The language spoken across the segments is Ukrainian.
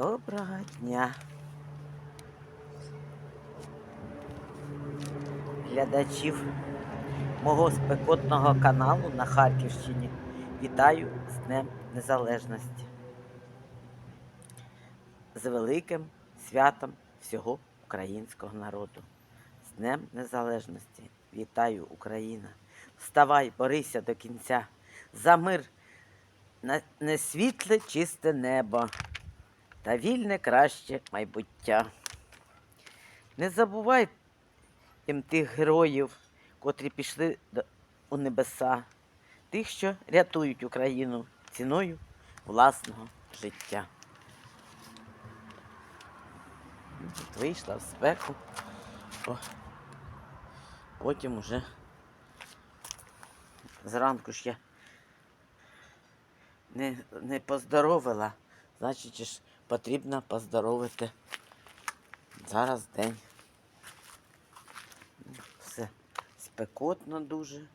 Доброго дня. Глядачів мого спекотного каналу на Харківщині. Вітаю з Днем Незалежності. З великим святом всього українського народу. З Днем Незалежності. Вітаю, Україна! Вставай, борися до кінця. За мир на несвітле чисте небо та вільне краще майбуття. Не забувай тим тих героїв, котрі пішли у небеса, тих, що рятують Україну ціною власного життя. От Вийшла в спеку, О, потім уже зранку ж я не, не поздоровила, значить ж потрібно поздоровити. Зараз день. Все спекотно дуже,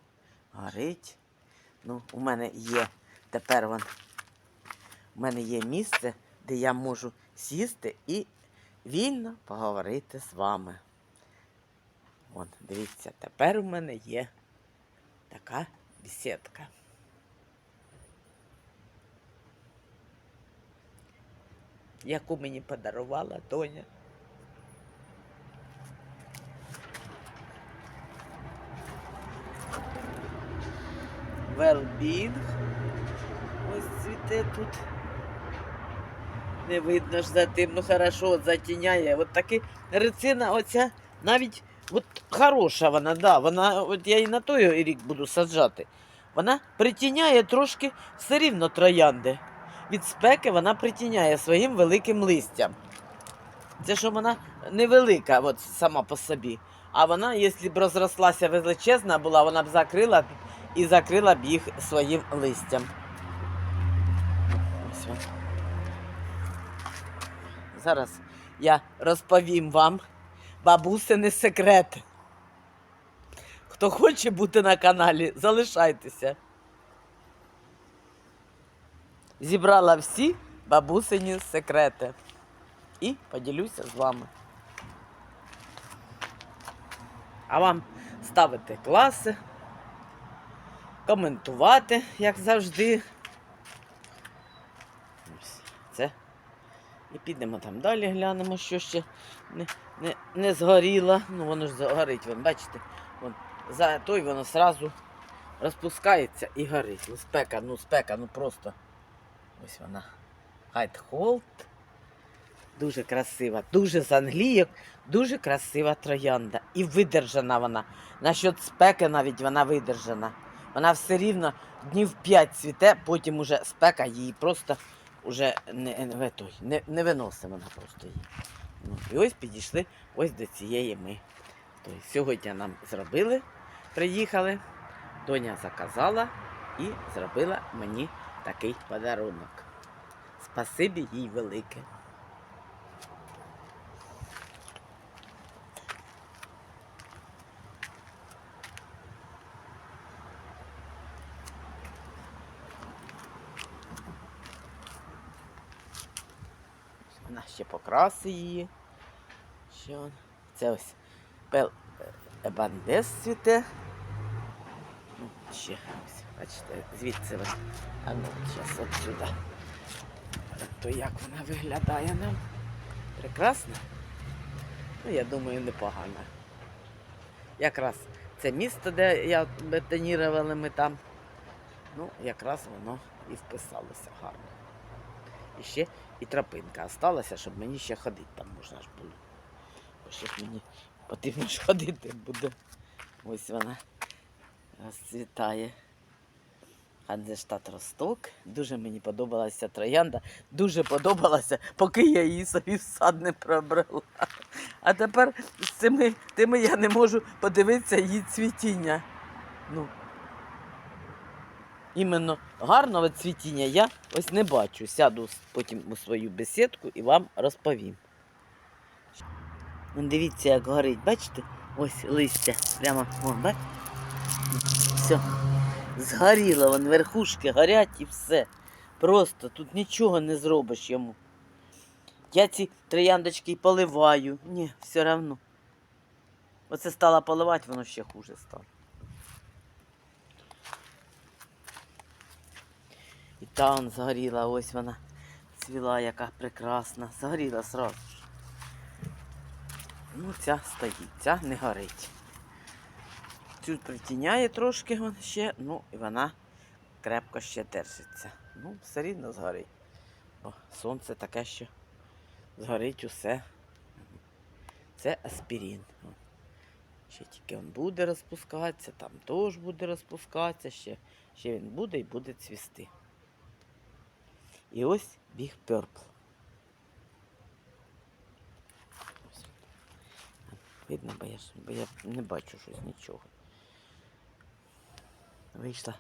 горить. Ну, у мене є тепер вон, у мене є місце, де я можу сісти і вільно поговорити з вами. Вон, дивіться, тепер у мене є така бесідка. Яку мені подарувала Тоня. Велбінг. Ось цвіте тут. Не видно ж за тим, ну хорошо, затіняє. От таки рецина оця навіть от хороша вона, да, вона, от я і на той рік буду саджати. Вона притіняє трошки все рівно троянди від спеки вона притіняє своїм великим листям. Це що вона невелика от сама по собі. А вона, якщо б розрослася величезна була, вона б закрила і закрила б їх своїм листям. Зараз я розповім вам бабусини секрет. Хто хоче бути на каналі, залишайтеся зібрала всі бабусині секрети. І поділюся з вами. А вам ставити класи, коментувати, як завжди. Це. І підемо там далі, глянемо, що ще не, не, не згоріло. Ну, воно ж згорить, вон, бачите, вон, за той воно сразу розпускається і горить. Ну, спека, ну спека, ну просто. Ось вона. Хайтхолд. Дуже красива, дуже з англійок, дуже красива троянда. І видержана вона. Насчет спеки навіть вона видержана. Вона все рівно днів 5 цвіте, потім уже спека її просто уже не, не, не, не виносить вона просто її. Ну, і ось підійшли ось до цієї ми. Тобто, сьогодні нам зробили, приїхали, доня заказала і зробила мені такий подарунок. Спасибі їй велике. Вона ще покраси її. Ще он. Це ось пел ебандес цвіте. Ну, Ще ось, бачите, звідси ось. А ну, зараз от сюди. То як вона виглядає нам? Прекрасно? Ну, я думаю, непогано. Якраз це місто, де я бетонірували ми там. Ну, якраз воно і вписалося гарно. І ще і тропинка осталася, щоб мені ще ходити там можна ж було. Бо ще мені потрібно ж ходити буде. Ось вона розцвітає. Ханзештат Росток. Дуже мені подобалася троянда. Дуже подобалася, поки я її собі в сад не пробрала. А тепер з цими тими я не можу подивитися її цвітіння. Ну, іменно гарного цвітіння я ось не бачу. Сяду потім у свою бесідку і вам розповім. Дивіться, як горить, бачите? Ось листя. Прямо, о, бачите? Все. Згоріло, вон верхушки горять і все. Просто тут нічого не зробиш йому. Я ці трояндочки й поливаю. Ні, все одно. Оце стала поливати, воно ще хуже стало. І та он згоріла, ось вона цвіла, яка прекрасна. Згоріла сразу ж. Ну, ця стоїть, ця не горить. Цю притіняє трошки вон ще, ну і вона крепко ще держиться. Ну, все рівно згорить. Бо сонце таке, що згорить усе. Це аспірин. Ще тільки він буде розпускатися, там теж буде розпускатися, ще, ще він буде і буде цвісти. І ось біг. Ось. Видно, бо я, бо я не бачу щось нічого. Вийшла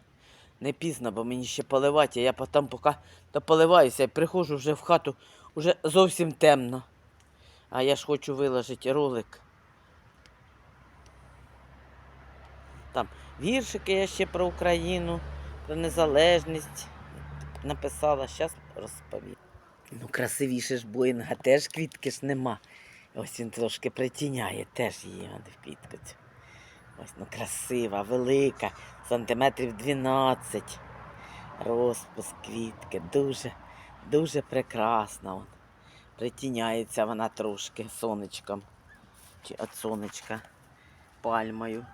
не пізно, бо мені ще поливати, а я потім поки дополиваюся і приходжу вже в хату, вже зовсім темно. А я ж хочу виложити ролик. Там віршики я ще про Україну, про незалежність написала, зараз розповім. Ну, красивіше ж Боїнга, теж квітки ж нема. Ось він трошки притіняє, теж її в квітку. Ось ну красива, велика, сантиметрів 12. Розпуск квітки, дуже, дуже прекрасна. От. Притіняється вона трошки сонечком. Чи от сонечка пальмою.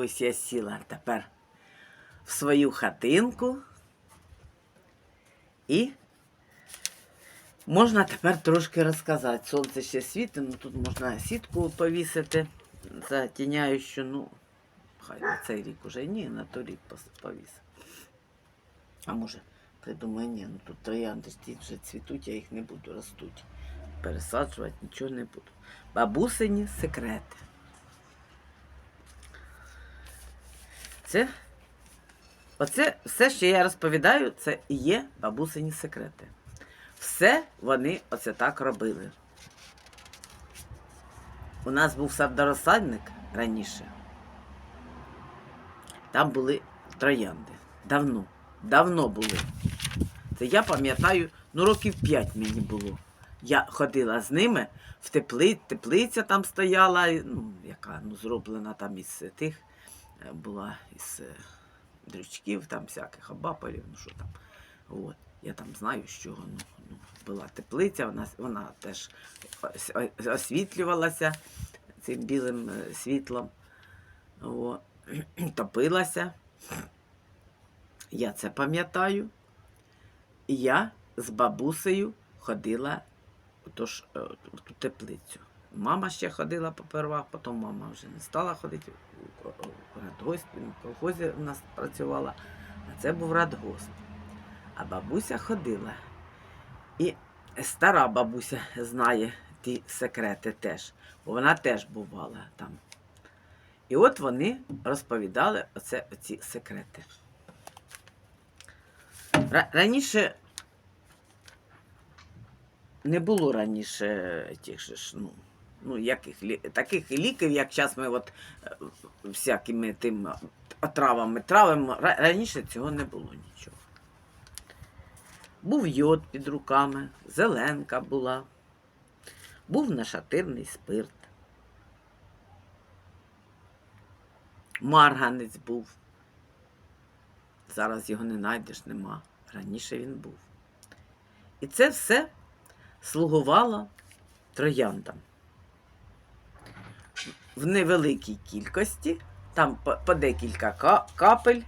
Ось я сіла тепер в свою хатинку. І можна тепер трошки розказати. Сонце ще світить, ну тут можна сітку повісити затіняючу, ну, хай на цей рік уже ні, на той рік повісив. А може, придумаю, ні, ну тут троянди вже цвітуть, я їх не буду ростуть. Пересаджувати нічого не буду. Бабусині секрети. Це, оце все, що я розповідаю, це і є бабусині секрети. Все вони оце так робили. У нас був садорозсадник раніше. Там були троянди. Давно. Давно були. Це я пам'ятаю, ну років п'ять мені було. Я ходила з ними в теплі, теплиця там стояла, ну, яка ну, зроблена там із тих була із е, дрючків, там всяких обапалів, ну що там. От. Я там знаю, чого ну, ну, була теплиця, вона, вона теж освітлювалася цим білим е, світлом. О, топилася. Я це пам'ятаю. Я з бабусею ходила отож, е, ту теплицю. Мама ще ходила попервах, потім мама вже не стала ходити. У ко- радгосп, в колхозі у нас працювала, а це був радгосп. А бабуся ходила. І стара бабуся знає ті секрети теж, бо вона теж бувала там. І от вони розповідали оце, оці секрети. Раніше не було раніше тих же ж, ну, ну яких, таких ліків, як зараз ми от, е, всякими тим отравами травимо. Раніше цього не було нічого. Був йод під руками, зеленка була, був нашатирний спирт. Марганець був. Зараз його не знайдеш, нема. Раніше він був. І це все слугувало трояндам. В невеликій кількості, там по, декілька капель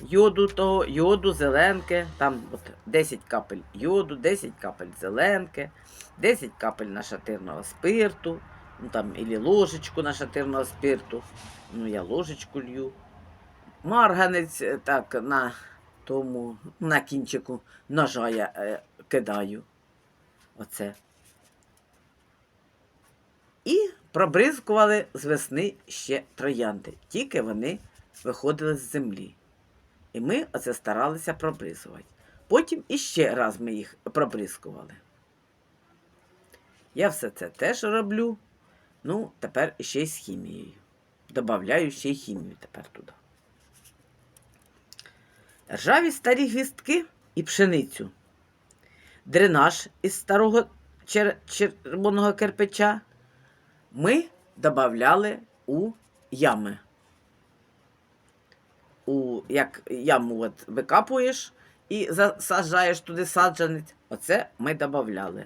йоду, того, йоду, зеленки, там от 10 капель йоду, 10 капель зеленки, 10 капель нашатирного спирту, ну там ілі ложечку нашатирного спирту, ну я ложечку лью. Марганець е, так на тому, на кінчику ножа я е, кидаю. Оце. І пробризкували з весни ще троянди. Тільки вони виходили з землі. І ми оце старалися пробризувати. Потім іще раз ми їх пробризкували. Я все це теж роблю. Ну, тепер ще й з хімією. Добавляю ще й хімію тепер туди. Ржаві старі гвістки і пшеницю. Дренаж із старого чер- червоного кирпича ми додавали у ями. У, як яму от викапуєш і засаджаєш туди саджанець, оце ми додавали.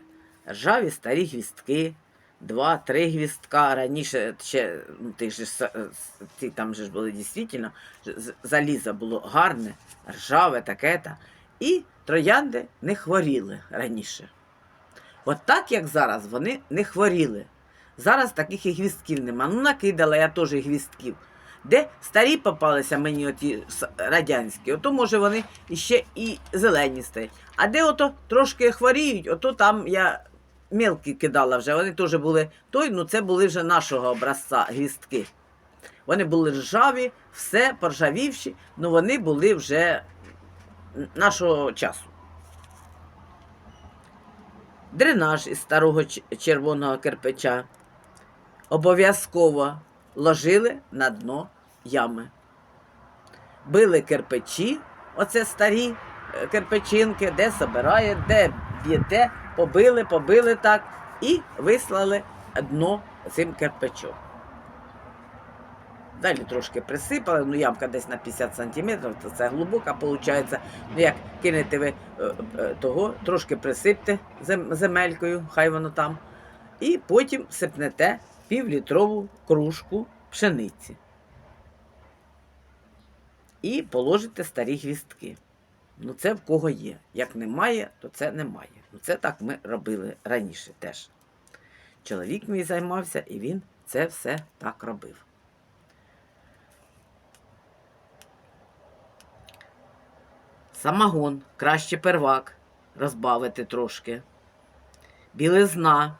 Ржаві старі гвістки, два-три гвістка. Раніше ще ну, ти ж, ті там же ж були дійсно, з- залізо було гарне, ржаве таке-та. І троянди не хворіли раніше. От так, як зараз, вони не хворіли. Зараз таких і гвістків нема. Ну, накидала я теж гвістків. Де старі попалися мені оті радянські, ото може вони ще і зелені стоять. А де ото трошки хворіють, ото там я мелкі кидала вже. Вони теж були той, ну це були вже нашого образця гвістки. Вони були ржаві, все поржавівші, ну вони були вже нашого часу. Дренаж із старого червоного кирпича обов'язково ложили на дно ями. Били кирпичі, оце старі е, кирпичинки, де собирає, де б'єте, побили, побили так і вислали дно цим кирпичом. Далі трошки присипали, ну ямка десь на 50 сантиметрів, то це глибока виходить. Ну як кинете ви е, е, того, трошки присипте земелькою, хай воно там. І потім сипнете півлітрову кружку пшениці. І положите старі гвістки. Ну, це в кого є. Як немає, то це немає. Ну, це так ми робили раніше теж. Чоловік мій займався, і він це все так робив. Самогон, краще первак, розбавити трошки. Білизна.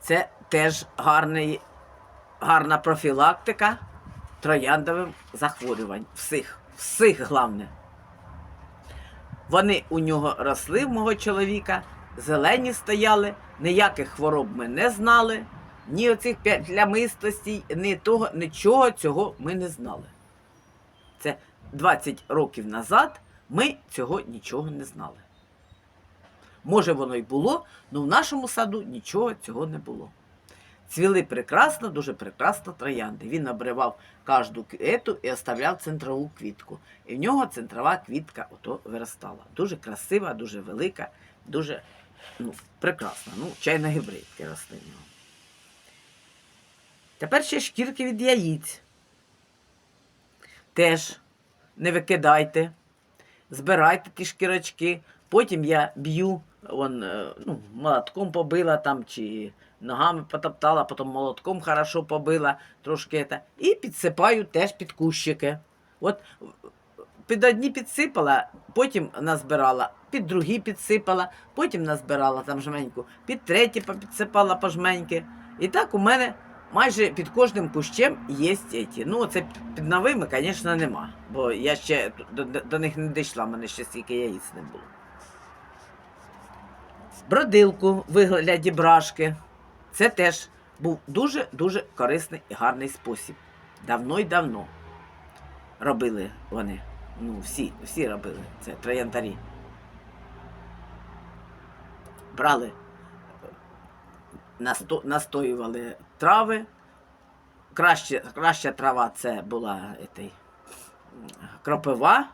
Це теж гарний, гарна профілактика трояндовим захворювань. Всіх, всіх головне. Вони у нього росли, в мого чоловіка, зелені стояли, ніяких хвороб ми не знали, ні оцих плямистостей, ні того, нічого цього ми не знали. Це 20 років назад ми цього нічого не знали. Може, воно й було, але в нашому саду нічого цього не було. Цвіли прекрасно, дуже прекрасно троянди. Він обривав кожну квіту і оставляв центрову квітку. І в нього центрова квітка ото виростала. Дуже красива, дуже велика, дуже ну, прекрасна. Ну, чайно-гібридки росли в нього. Тепер ще шкірки від яїць. Теж не викидайте, збирайте ті шкірочки. Потім я б'ю, вон, е, ну, молотком побила там, чи ногами потоптала, потім молотком хорошо побила, трошки це, і підсипаю теж під кущики. От під одні підсипала, потім назбирала, під другі підсипала, потім назбирала там жменьку, під треті підсипала по жменьки. І так у мене майже під кожним кущем є ці. Ну, це під новими, звісно, нема. Бо я ще до, до, них не дійшла, в мене ще стільки яїць не було. Бродилку в вигляді брашки. Це теж був дуже-дуже корисний і гарний спосіб. Давно й давно робили вони. Ну, всі, всі робили це трояндарі. Брали, насто, настоювали трави. Краще, краща трава це була етей, кропива.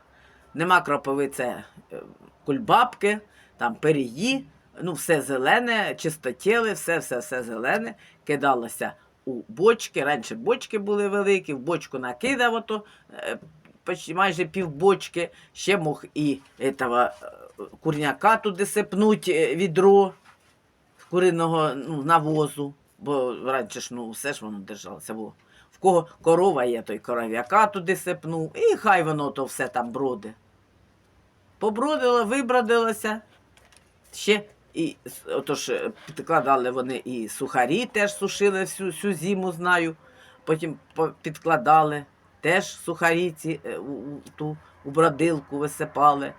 Нема кропиви, це е, кульбабки, там перії, ну все зелене, чистотіли, все, все, все зелене. Кидалося у бочки. Раніше бочки були великі, в бочку накидав ото, е, майже півбочки. Ще мог і этого, е, курняка туди сипнуть е, відро куриного ну, навозу. Бо раніше ж ну, все ж воно держалося. Було. В кого корова є, той коров'яка туди сипнув, і хай воно то все там броде. Побродило, вибродилося. Ще і отож, е, підкладали вони і сухарі теж сушили всю, всю зиму, знаю. Потім підкладали теж сухарі ці е, у, ту, у бродилку висипали.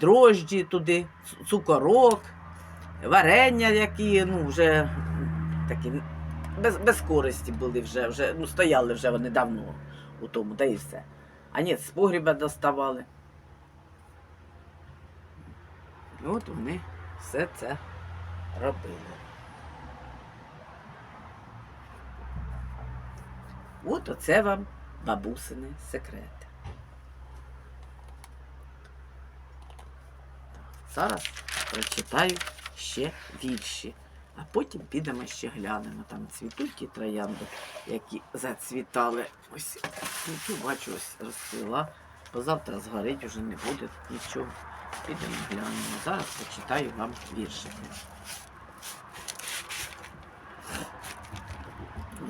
дрожджі туди, цукорок, варення, які ну, вже такі без, без користі були вже, вже ну, стояли вже вони давно у тому, та і все. А ні, з погріба доставали. От вони все це робили. От оце вам бабусини секрети. Зараз прочитаю ще вірші, а потім підемо ще глянемо. Там цвітуть ті троянди, які зацвітали. Ось цю бачу, ось розцвіла. Бо завтра згорить уже не буде нічого. Підемо глянемо. Зараз прочитаю вам віршики.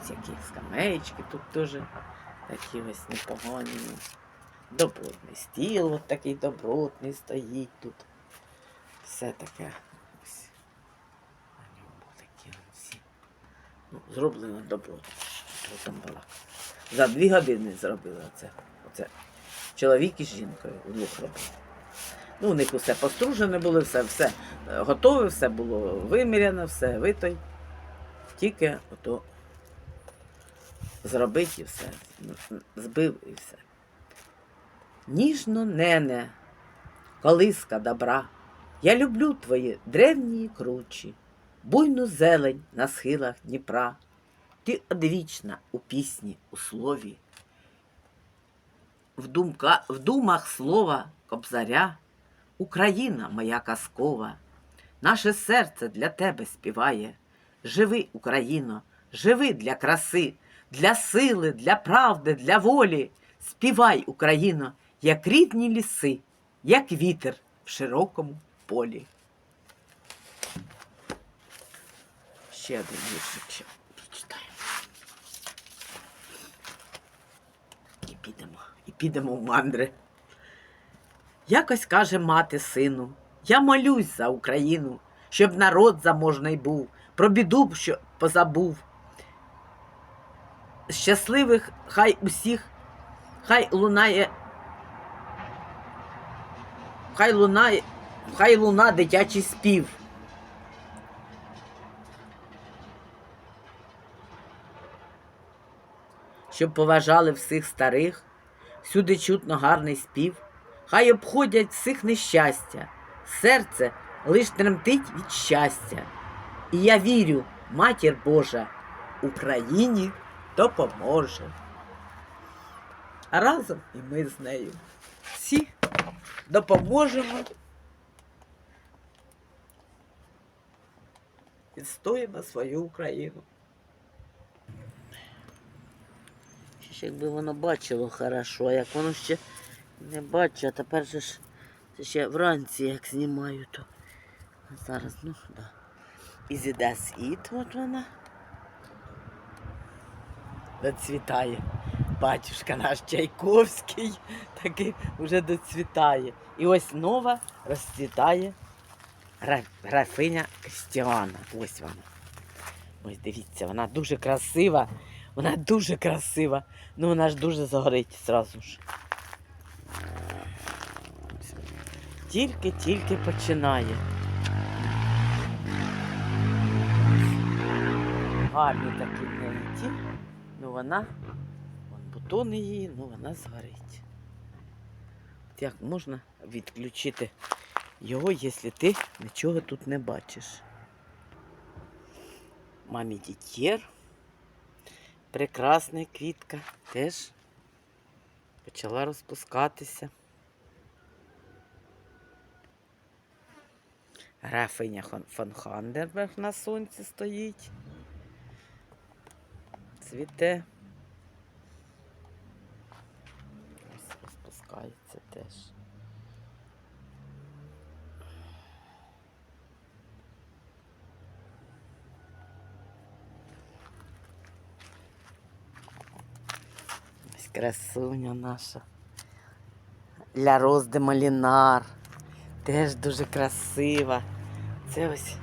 Ось які скамеечки тут теж такі ось непогані. Добротний стіл, от такий добротний стоїть тут. Все таке. Ось. На ньому такі всі. Ну, зроблено добротно. Там балак. За дві години зробили оце. оце. Чоловік із жінкою удвох робили. Ну, у них усе постружене було, все, все е, готове, все було виміряно, все витой. Тільки ото зробить і все. Ну, Збив і все. Ніжно нене, колиска добра. Я люблю твої древні кручі, буйну зелень на схилах Дніпра. Ти одвічна у пісні, у слові. В, думка, в думах слова кобзаря, Україна моя казкова, наше серце для тебе співає. Живи, Україно, живи для краси, для сили, для правди, для волі. Співай, Україно, як рідні ліси, як вітер в широкому полі. Ще один віршик ще прочитаємо. І підемо, і підемо в мандри. Якось каже мати сину, я молюсь за Україну, щоб народ заможний був, про біду що позабув. Щасливих хай усіх, хай лунає, хай лунає, хай луна дитячий спів. Щоб поважали всіх старих, всюди чутно гарний спів, хай обходять всіх нещастя, серце лиш тремтить від щастя. І я вірю, матір Божа, Україні допоможе. А разом і ми з нею всі допоможемо. Відстоїмо свою Україну. Ще якби воно бачило хорошо, як воно ще не бачить, а тепер же ж ще вранці як знімаю, то зараз, ну, да. І зіде світ, от вона. Доцвітає. Батюшка наш Чайковський такий вже доцвітає. І ось нова розцвітає графиня Костяна. Ось вона. Ось дивіться, вона дуже красива. Вона дуже красива. Ну вона ж дуже загорить зразу ж. Тільки-тільки починає. Гарні такі ті. Ну вона, вон бутони її, ну вона згорить. Як можна відключити його, якщо ти нічого тут не бачиш? Мамі дітєр. Прекрасна квітка теж почала розпускатися. Графиня фон Хандерберг на сонці стоїть. Цвіте. Ось розпускається теж. Ось красуня наша. Ля Роз де Малінар. Теж дуже красива. Це ось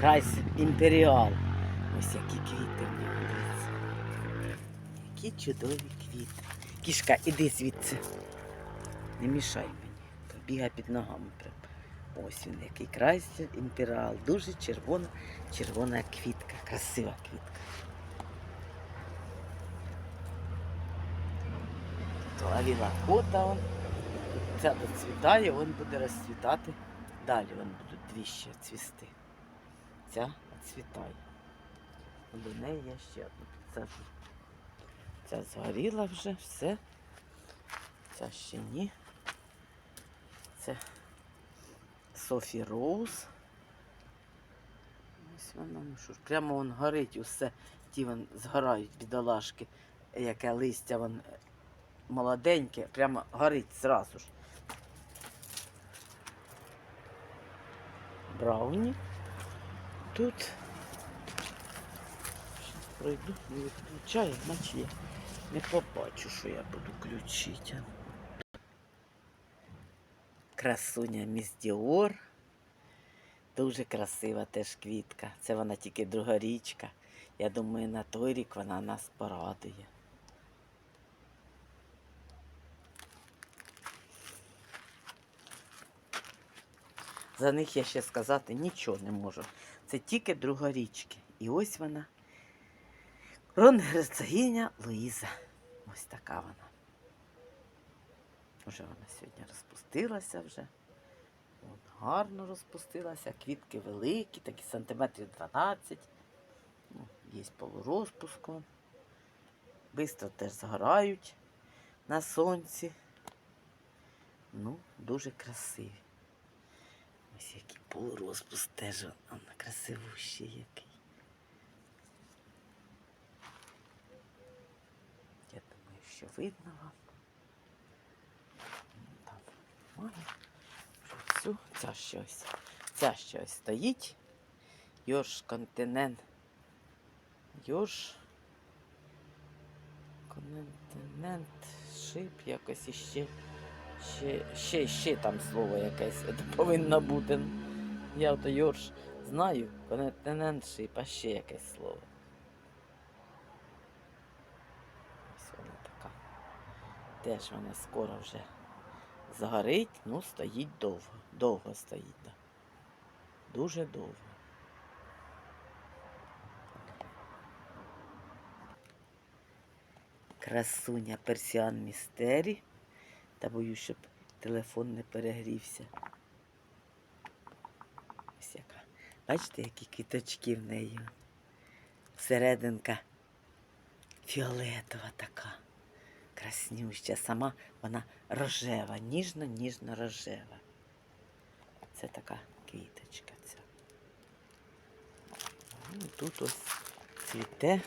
Прайс Імперіал. Ось які квіти в нього. Які чудові квіти. Кішка, іди звідси. Не мішай мені. Бігай під ногами прям. Ось він який крайся імперіал. Дуже червона, червона квітка. Красива квітка. То авіла кота. Ця доцвітає, він буде розцвітати. Далі вони будуть дві ще цвісти. Ця відцвітає. До неї я ще одну підсаджу. Ця згоріла вже, все. Ця ще ні. Це Софі Роуз. Ось вона, ну прямо вон горить усе. Ті вон згорають бідолашки, яке листя вон молоденьке, прямо горить зразу ж. Брауні. Тут пройду, не відключаю, значить я не побачу, що я буду включити. Красуня Міс Діор. Дуже красива теж квітка. Це вона тільки другорічка. Я думаю, на той рік вона нас порадує. За них я ще сказати нічого не можу. Це тільки другорічки. І ось вона. Герцогиня Луїза. Ось така вона. Уже вона сьогодні розпустилася вже. От, гарно розпустилася. Квітки великі, такі сантиметрів 12. Ну, є полурозпуску. Бистро теж згорають на сонці. Ну, дуже красиві. Ось який полурозпуск теж он красивущий який. Я думаю, що видно вам. Там має. Вже всю. Ця щось. Ця щось стоїть. Йорш континент. Йорш. Континент. Шип якось іще. Ще, ще, ще там слово якесь повинно бути. Я то Йорш знаю, континент шип, а ще якесь слово. Ось вона така. Теж вона скоро вже загорить, ну стоїть довго. Довго стоїть. Да. Дуже довго. Красуня персіан містері. Та боюсь, щоб телефон не перегрівся. Ось яка. Бачите, які квіточки в неї. Серединка фіолетова така. Краснюща. Сама вона рожева, ніжно-ніжно рожева. Це така квіточка ця. Ну, тут ось цвіте